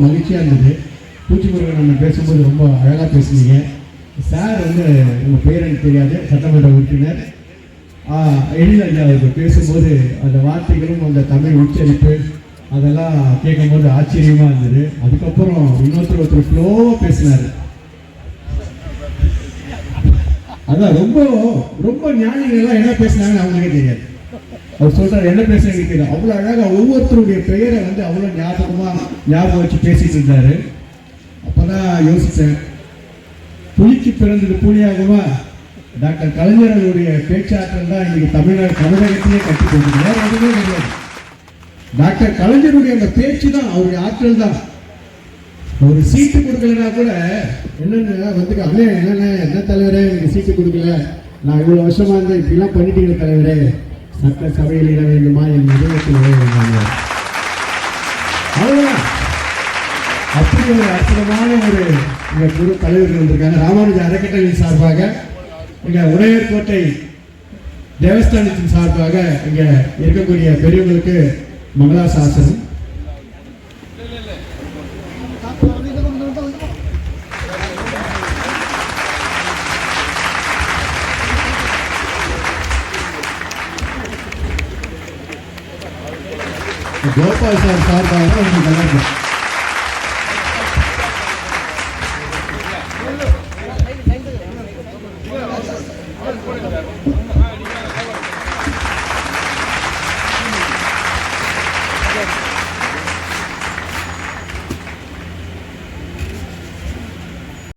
மகிழ்ச்சியாக இருந்தது பூச்சி முருகன் நம்ம பேசும்போது ரொம்ப அழகாக பேசுனீங்க. சார் வந்து உங்கள் பேர் எனக்கு தெரியாது சட்டமன்ற உறுப்பினர். எழில் ஐயா பேசும்போது அந்த வார்த்தைகளும் அந்த தமிழ் உச்சரிப்பு அதெல்லாம் கேட்கும்போது ஆச்சரியமாக இருந்தது. அதுக்கப்புறம் இன்னொருத்தர் ஒருத்தர் ஃப்ளோவாக பேசினார். அதான் ரொம்ப ரொம்ப ஞானிகள்லாம் என்ன பேசுனாங்கன்னு அவங்களுக்கே தெரியாது. அவர் சொல்றாரு என்ன பேசுறீங்க? தெரியும் அவ்வளோ அழகாக ஒவ்வொருத்தருடைய பெயரை வந்து அவ்வளோ ஞாபகமாக ஞாபகம் வச்சு பேசிட்டு இருந்தாரு. அப்பதான் யோசித்தேன் புலிக்கு பிறந்தது புலியாகவா? டாக்டர் கலைஞர் அவருடைய பேச்சாற்றல் தான் இன்னைக்கு தமிழ்நாடு தமிழகத்திலே கட்டி கொடுக்குது வேற எதுவுமே கிடையாது. டாக்டர் கலைஞருடைய அந்த பேச்சு தான் அவருடைய ஆற்றல் தான். ஒரு சீட்டு கொடுக்கலனா கூட என்னென்ன வந்து அண்ணே என்னென்ன என்ன தலைவரே எனக்கு சீட்டு கொடுக்கல? நான் இவ்வளோ வருஷமா இருந்தேன் இப்படிலாம் பண்ணிட்டீங்க தலைவரே. சட்ட சபையில் இட வேண்டுமா என் இதயத்தில் இட வேண்டாங்க அவ்வளோதான் அப்படி ஒரு அற்புதமான ஒரு எங்கள் குரு தலைவர்கள் வந்திருக்காங்க ராமானுஜ அறக்கட்டளை சார்பாக எங்கள் உடையர்கோட்டை தேவஸ்தானத்தின் சார்பாக இங்கே இருக்கக்கூடிய பெரியவங்களுக்கு மங்களாசாசனம் 不要放下，放开，欢迎大家！